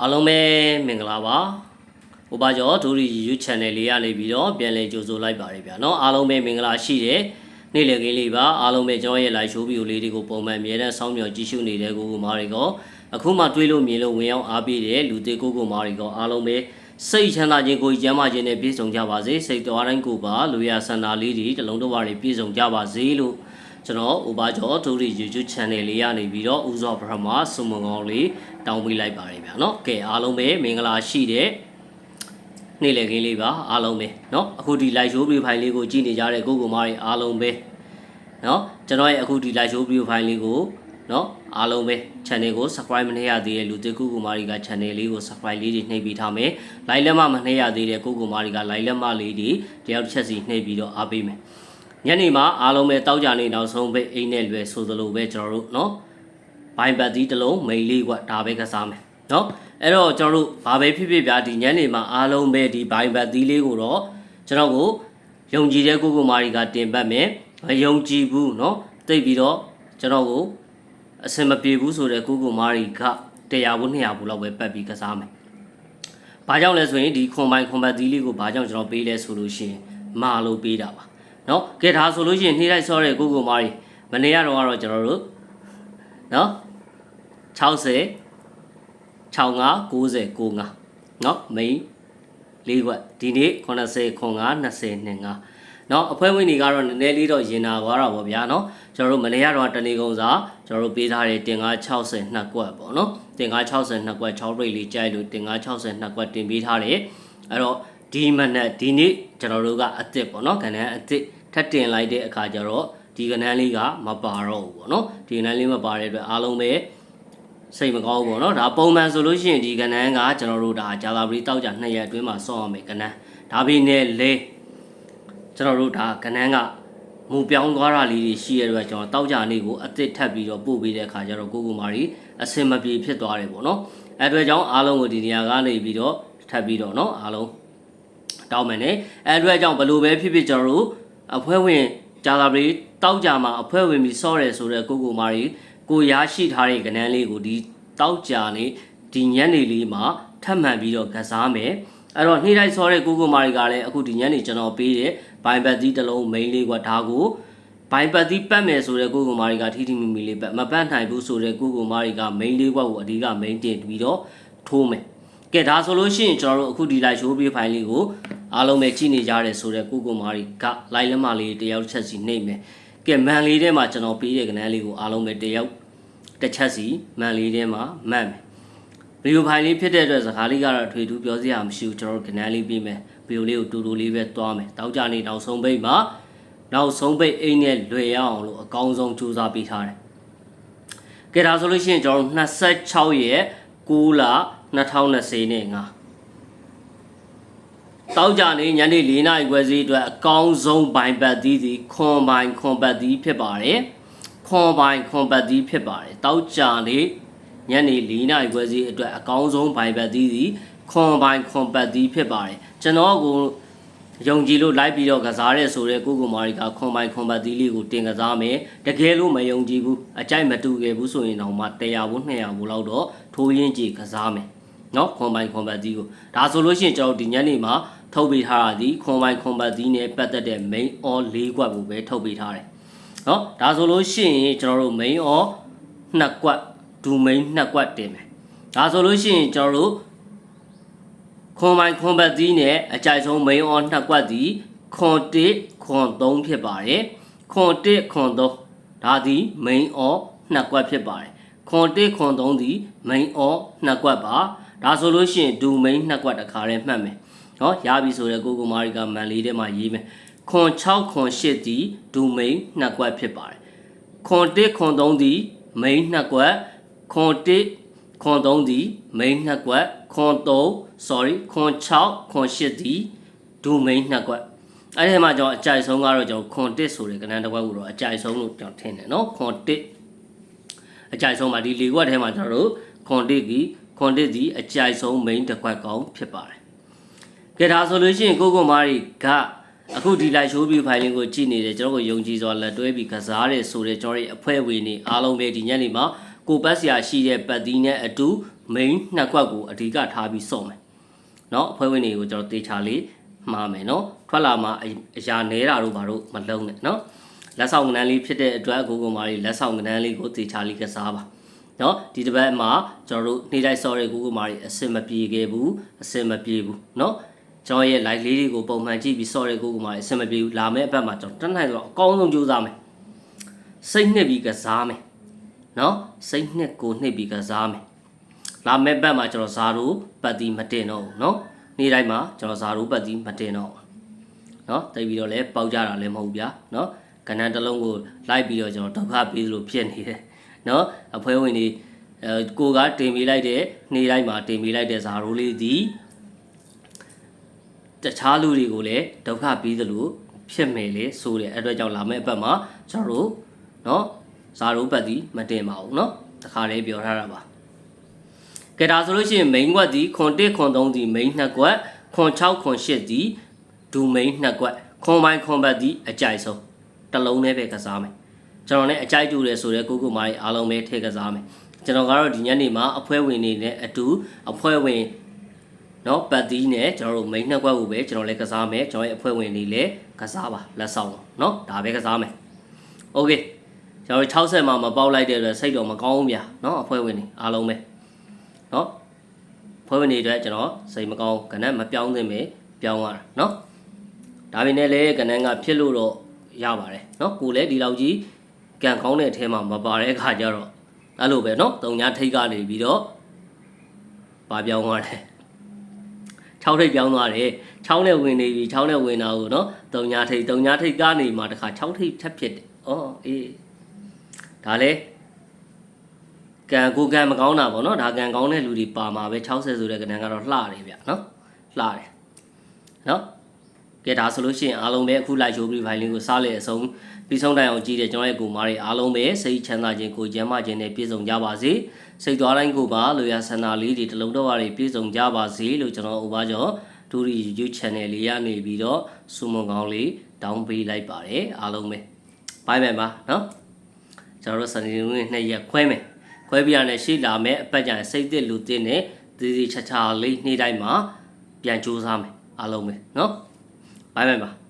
အားလုံးပဲမင်္ဂလာပါ။ဟိုပါကျော်ဒူရီ YouTube Channel လေးရနေပြီးတော့ပြန်လည်ကြိုဆိုလိုက်ပါရပြန်နော်။အားလုံးပဲမင်္ဂလာရှိတယ်။နေ့လည်ခင်းလေးပါအားလုံးပဲကျွန်တော်ရဲ့ live show video လေးတွေကိုပုံမှန်အမြဲတမ်းစောင့်မျှော်ကြည့်ရှုနေတဲ့ကိုကိုမားတွေကအခုမှတွေးလို့မြင်လို့ဝင်ရောက်အားပေးတယ်လူသေးကိုကိုမားတွေကအားလုံးပဲစိတ်ချမ်းသာခြင်းကိုကျမ်းမာခြင်းနဲ့ပြည့်စုံကြပါစေ။စိတ်တော်တိုင်းကိုပါလူရဆန္ဒလေးတွေတလုံးတော်တွေပြည့်စုံကြပါစေလို့ ကျွန်တော်ဥပါကျော်ဒူရီ YouTube channel လေးရနေပြီးတော့ဥဇောပထမစုံမကောင်းလေးတောင်းပေးလိုက်ပါတယ်ဗျာเนาะကဲအားလုံးပဲမင်္ဂလာရှိတဲ့ နေ့လည်ခင်းလေးပါအားလုံးပဲเนาะအခုဒီ live show video file လေးကိုကြည့်နေကြတဲ့ကိုကိုမားတွေအားလုံးပဲเนาะကျွန်တော်ရဲ့အခုဒီ live show video file လေးကိုเนาะအားလုံးပဲ channel ကို subscribe မနှိပ်ရသေးတဲ့လူတစ်ခုကိုမားတွေက channel လေးကို subscribe လေးတွေနှိပ်ပြီးထားမယ် like လက်မမနှိပ်ရသေးတဲ့ကိုကိုမားတွေက like လက်မလေးတွေတယောက်တစ်ချက်စီနှိပ်ပြီးတော့အားပေးမယ် ညနေမှာအားလုံးပဲတောက်ကြနေနောက်ဆုံးပဲအိမ်နဲ့လွယ်ဆိုသလိုပဲကျွန်တော်တို့เนาะ ဘိုင်ဘတ်သီးတစ်လုံးမိန်လေးกว่าဒါပဲကစားမယ်เนาะအဲ့တော့ကျွန်တော်တို့ဘာပဲဖြစ်ဖြစ်ဗျာဒီညနေမှာအားလုံးပဲဒီဘိုင်ဘတ်သီးလေးကိုတော့ကျွန်တော်ကိုယုံကြည်တဲ့ကိုကိုမာရီကတင်ပတ်မယ်မယုံကြည်ဘူးเนาะတိတ်ပြီးတော့ကျွန်တော်ကိုအစင်မပြေဘူးဆိုတဲ့ကိုကိုမာရီက100ဘူး200ဘူးလောက်ပဲပတ်ပြီးကစားမယ်ဘာကြောင့်လဲဆိုရင်ဒီခွန်ပိုင်ခွန်ဘတ်သီးလေးကိုဘာကြောင့်ကျွန်တော်ပေးလဲဆိုလို့ရှိရင်မာလို့ပေးတာပါ เนาะကဲဒါဆိုလို့ရှိရင်နှိမ့်လိုက်စောတဲ့ကိုကိုမာရီမနေ့ကတော့ကတော့ကျွန်တော်တို့ နော်60 65 90 95နော်မိန်၄ခွက်ဒီနေ့80 95 20 25နော်အဖွဲဝင်တွေကတော့နည်းနည်းလေးတော့ရင်နာသွားတာပေါ့ဗျာနော်ကျွန်တော်တို့မနေ့ကတော့တနေကုန်စာကျွန်တော်တို့ပေးထားတဲ့တင်ကား60နှစ်ကွက်ပေါ့နော်တင်ကား60နှစ်ကွက်6ရိတ်လေးကြိုက်လို့တင်ကား60နှစ်ကွက်တင်ပေးထားတယ်အဲ့တော့ ဒီမနက်ဒီနေ့ကျွန်တော်တို့ကအစ်စ်ပေါ့နော်ခဏအစ်စ်ထပ်တင်လိုက်တဲ့အခါကျတော့ဒီကနန်းလေးကမပါတော့ဘူးပေါ့နော်ဒီကနန်းလေးမပါတဲ့အတွက်အားလုံးပဲစိတ်မကောင်းဘူးပေါ့နော်ဒါပုံမှန်ဆိုလို့ရှိရင်ဒီကနန်းကကျွန်တော်တို့ဒါဂျာလာဘရီတောက်ကြ2ရက်အတွင်းမှာစောင့်ရမယ်ကနန်းဒါပေမဲ့လေကျွန်တော်တို့ဒါကနန်းကမူပြောင်းသွားတာလေးတွေရှိရတဲ့အတွက်ကျွန်တော်တောက်ကြနေကိုအစ်စ်ထပ်ပြီးတော့ပို့ပေးတဲ့အခါကျတော့ကိုကိုမာရီအစင်မပြေဖြစ်သွားတယ်ပေါ့နော်အဲအတွက်ကြောင့်အားလုံးကိုဒီနေရာကနေပြီးတော့ထပ်ပြီးတော့နော်အားလုံး တောင်းမယ်ねအဲအတွက်ကြောင့်ဘယ်လိုပဲဖြစ်ဖြစ်ကျွန်တော်တို့အဖွဲ့ဝင်ဂျာလာဘရီတောက်ကြမှာအဖွဲ့ဝင်ပြီးစောတယ်ဆိုတော့ကိုကိုမာရီကိုရရှိထားတဲ့ကဏ္ဍလေးကိုဒီတောက်ကြနေဒီညနေလေးမှာထပ်မံပြီးတော့ကစားမယ်အဲ့တော့နေ့တိုင်းစောတဲ့ကိုကိုမာရီကလည်းအခုဒီညနေကျွန်တော်ပေးတဲ့ဘိုင်ဘတ်သီးတစ်လုံးမိန်လေးကဒါကိုဘိုင်ဘတ်သီးပတ်မယ်ဆိုတဲ့ကိုကိုမာရီကထီထီမီမီလေးပတ်မပတ်နိုင်ဘူးဆိုတဲ့ကိုကိုမာရီကမိန်လေးကွက်ကိုအဓိကမိန်တင်ပြီးတော့ထိုးမယ်ကဲဒါဆိုလို့ရှိရင်ကျွန်တော်တို့အခုဒီ live show ပေးဖိုင်လေးကို အားလုံးပဲကြည့်နေကြတယ်ဆိုတော့ကိုကိုမာရီက live လက်မလေးတယောက်တစ်ချက်စီနှိပ်မယ်ကဲမန်လေးထဲမှာကျွန်တော်ပေးတဲ့ကဏ္ဍလေးကိုအားလုံးပဲတယောက်တစ်ချက်စီမန်လေးထဲမှာမှတ်မယ်ဗီဒီယိုဖိုင်လေးဖြစ်တဲ့အတွက်စကားလေးကတော့ထွေထူးပြောစရာမရှိဘူးကျွန်တော်တို့ကဏ္ဍလေးပေးမယ်ဗီဒီယိုလေးကိုတူတူလေးပဲတွားမယ်တောက်ကြနေနောက်ဆုံးပိတ်မှာနောက်ဆုံးပိတ်အိမ်နဲ့လွယ်ရအောင်လို့အကောင်းဆုံးကြိုးစားပေးထားတယ်ကဲဒါဆိုလို့ရှိရင်ကျွန်တော်တို့26ရက်6လ2020နဲ့5 တောက်ကြနေညနေ၄နာရီခွဲစီအတွက်အကောင်းဆုံးဘိုင်ပတ်သီးသည်ခွန်ဘိုင်ခွန်ပတ်သီးဖြစ်ပါတယ်ခွန်ဘိုင်ခွန်ပတ်သီးဖြစ်ပါတယ်တောက်ကြနေညနေ၄နာရီခွဲစီအတွက်အကောင်းဆုံးဘိုင်ပတ်သီးသည်ခွန်ဘိုင်ခွန်ပတ်သီးဖြစ်ပါတယ်ကျွန်တော်ကိုယုံကြည်လို့လိုက်ပြီးတော့ကစားရဲဆိုတဲ့ကိုကိုမာရီကခွန်ပိုင်ခွန်ပတ်သီးလေးကိုတင်ကစားမယ်တကယ်လို့မယုံကြည်ဘူးအကြိုက်မတူခဲ့ဘူးဆိုရင်တော့မှ100ဘူး200ဘူးလောက်တော့ထိုးရင်းကြည်ကစားမယ်နော်ခွန်ပိုင်ခွန်ပတ်သီးကိုဒါဆိုလို့ရှိရင်ကျွန်တော်ဒီညနေမှာ ထုတ်ပေးထားတာဒီခွန်ပိုင်ခွန်ပတ်သီးနဲ့ပတ်သက်တဲ့ main all ၄ကွက်ကိုပဲထုတ်ပေးထားတယ်เนาะဒါဆိုလို့ရှိရင်ကျွန်တော်တို့ main all နှစ်ကွက်ဒူ main နှစ်ကွက်တင်မယ်ဒါဆိုလို့ရှိရင်ကျွန်တော်တို့ ခွန်မိုင်ခွန်ဘတ်သီးနဲ့အကြိုက်ဆုံး main on နှစ်ကွက်သည်ခွန်1ခွန်3ဖြစ်ပါတယ်ခွန်1ခွန်3ဒါသည် main on နှစ်ကွက်ဖြစ်ပါတယ်ခွန်1ခွန်3သည် main on နှစ်ကွက်ပါဒါဆိုလို့ရှိရင်ဒူ main နှစ်ကွက်တစ်ခါတည်းမှတ်မယ် နော်ရပြီဆိုတော့ကိုကိုမာရီကမန်လေးထဲမှာရေးမယ်ခွန်6ခွန်8သည်ဒူ main နှစ်ကွက်ဖြစ်ပါတယ်ခွန်1ခွန်3သည် main နှစ်ကွက်ခွန်1ခွန်3သည် main နှစ်ကွက်ခွန်3 sorry ခွန်6ခွန်8သည်ဒူ main နှစ်ကွက်အဲ့ဒီမှာကျွန်တော်အကြိုက်ဆုံးကတော့ကျွန်တော်ခွန်1ဆိုတဲ့ကဏ္ဍတစ်ကွက်ကိုတော့အကြိုက်ဆုံးလို့ကျွန်တော်ထင်တယ်နော်ခွန်1အကြိုက်ဆုံးမှာဒီ၄ကွက်ထဲမှာကျွန်တော်တို့ခွန်1ကြီးခွန်1သည်အကြိုက်ဆုံး main တစ်ကွက်ကောင်းဖြစ်ပါတယ် ကဲဒါဆိုလို့ရှိရင်ကိုကိုမာရီကအခုဒီ live show view file လေးကိုကြည့်နေတယ်ကျွန်တော်ကိုယုံကြည်စွာလက်တွဲပြီးကစားတယ်ဆိုတဲ့ကျွန်တော်ရဲ့အဖွဲ့ဝင်တွေအားလုံးပဲဒီညနေမှာကိုပတ်စရာရှိတဲ့ပတ်သီးနဲ့အတူ main နှစ်ကွက်ကိုအဓိကထားပြီးစော့မယ်เนาะအဖွဲ့ဝင်တွေကိုကျွန်တော်တေချာလေးမှားမယ်เนาะထွက်လာမှအအရာနေတာတို့ဘာတို့မလုံးနဲ့เนาะလက်ဆောင်ကဏ္ဍလေးဖြစ်တဲ့အတွက်ကိုကိုမာရီလက်ဆောင်ကဏ္ဍလေးကိုတေချာလေးကစားပါเนาะဒီတစ်ပတ်မှာကျွန်တော်တို့နေ့တိုင်းစော့တဲ့ကိုကိုမာရီအစင်မပြေခဲ့ဘူးအစင်မပြေဘူးเนาะ ကျွန်တော်ရဲ့ live လေးတွေကိုပုံမှန်ကြည့်ပြီးစော့တဲ့ကိုကိုမာရီအစင်မပြေဘူးလာမယ့်အပတ်မှာကျွန်တော်တက်နိုင်တော့အကောင်းဆုံးကြိုးစားမယ်စိတ်နှစ်ပြီးကစားမယ်နော်စိတ်နှစ်ကိုနှစ်ပြီးကစားမယ်လာမဲ့ဘက်မှာကျွန်တော်ဇာရိုပတ်တီမတင်တော့ဘူးနော်နေ့တိုင်းမှာကျွန်တော်ဇာရိုပတ်တီမတင်တော့ဘူးနော်တိတ်ပြီးတော့လည်းပေါက်ကြတာလည်းမဟုတ်ဗျာနော်ကဏ္ဍတစ်လုံးကိုလိုက်ပြီးတော့ကျွန်တော်ဒုက္ခပေးသလိုဖြစ်နေတယ်နော်အဖွဲဝင်တွေအဲကိုကတင်ပေးလိုက်တဲ့နေ့တိုင်းမှာတင်ပေးလိုက်တဲ့ဇာရိုလေးဒီ တခြားလူတွေကိုလည်းဒုက္ခပေးသလိုဖြစ်မယ်လေဆိုတဲ့အဲ့အတွက်ကြောင့်လာမယ့်အပတ်မှာကျွန်တော်တို့နော်ဇာရိုပတ်တီမတင်ပါဘူးနော်တခါလေးပြောထားတာပါကဲဒါဆိုလို့ရှိရင် main ကွက်ဒီခွန်1ခွန်3ဒီ main နှစ်ကွက်ခွန်6ခွန်8ဒီဒူ main နှစ်ကွက်ခွန်ပိုင်းခွန်ဘတ်ဒီအကြိုက်ဆုံးတစ်လုံးနဲ့ပဲကစားမယ်ကျွန်တော်လည်းအကြိုက်တူတယ်ဆိုတော့ကိုကိုမားတွေအားလုံးပဲထည့်ကစားမယ်ကျွန်တော်ကတော့ဒီညနေမှာအဖွဲဝင်နေနဲ့အတူအဖွဲဝင် နော်ပတ်တီးနဲ့ကျွန်တော်တို့ main နှစ်ကွက်ကိုပဲကျွန်တော်လည်းကစားမယ်ကျွန်တော်ရဲ့အဖွဲဝင်နေလည်းကစားပါလက်ဆောင်နော်ဒါပဲကစားမယ် okay ကျွန်တော်တို့60မှာမပေါက်လိုက်တဲ့အတွက်စိတ်တော့မကောင်းဘူးဗျာเนาะအဖွဲဝင်နေအားလုံးပဲเนาะဖွဲဝင်နေအတွက်ကျွန်တော်စိတ်မကောင်းကဏ္ဍမပြောင်းသင့်ပဲပြောင်းရတာเนาะဒါပေမဲ့လည်းကဏ္ဍကဖြစ်လို့တော့ရပါတယ်เนาะကိုလည်းဒီလောက်ကြီးကံကောင်းတဲ့အထဲမှာမပါတဲ့အခါကျတော့အဲ့လိုပဲเนาะတုံညာထိတ်ကနေပြီးတော့ပါပြောင်းသွားတယ် ချောင်းထိပ်ပြောင်းသွားတယ်ချောင်းနဲ့ဝင်နေပြီချောင်းနဲ့ဝင်တာကိုနော်သုံညာထိပ်သုံညာထိပ်ကနေမှတခါချောင်းထိပ်ထပ်ဖြစ်တယ်ဩအေးဒါလဲကံကိုကံမကောင်းတာပေါ့နော်ဒါကံကောင်းတဲ့လူတွေပါမှာပဲ60ဆိုတဲ့ကဏ္ဍကတော့လှတယ်ဗျနော်လှတယ်နော်ကဲဒါဆိုလို့ရှိရင်အားလုံးပဲအခု live show ပြီး file ကိုစားလေအဆုံး ပြီးဆုံးတိုင်အောင်ကြည့်တဲ့ကျွန်တော်ရဲ့ကိုမားတွေအားလုံးပဲစိတ်ချမ်းသာခြင်းကိုကျမ်းမာခြင်းနဲ့ပြည့်စုံကြပါစေစိတ်သွားတိုင်းကိုပါလိုရာဆန္ဒလေးတွေတလုံးတော့ရပြည့်စုံကြပါစေလို့ကျွန်တော်ဥပါကျော်ဒူရီ YouTube channel လေးရနေပြီးတော့စူမွန်ကောင်းလေးတောင်းပေးလိုက်ပါတယ်အားလုံးပဲဘိုင်ဘိုင်ပါနော်ကျွန်တော်တို့စနေနေ့နှစ်ရက်ခွဲမယ်ခွဲပြရတဲ့ရှေ့လာမဲ့အပတ်ကြံစိတ်သစ်လူသစ်နဲ့ဒီဒီချာချာလေးနေ့တိုင်းမှာပြန်ကြိုးစားမယ်အားလုံးပဲနော်ဘိုင်ဘိုင်ပါ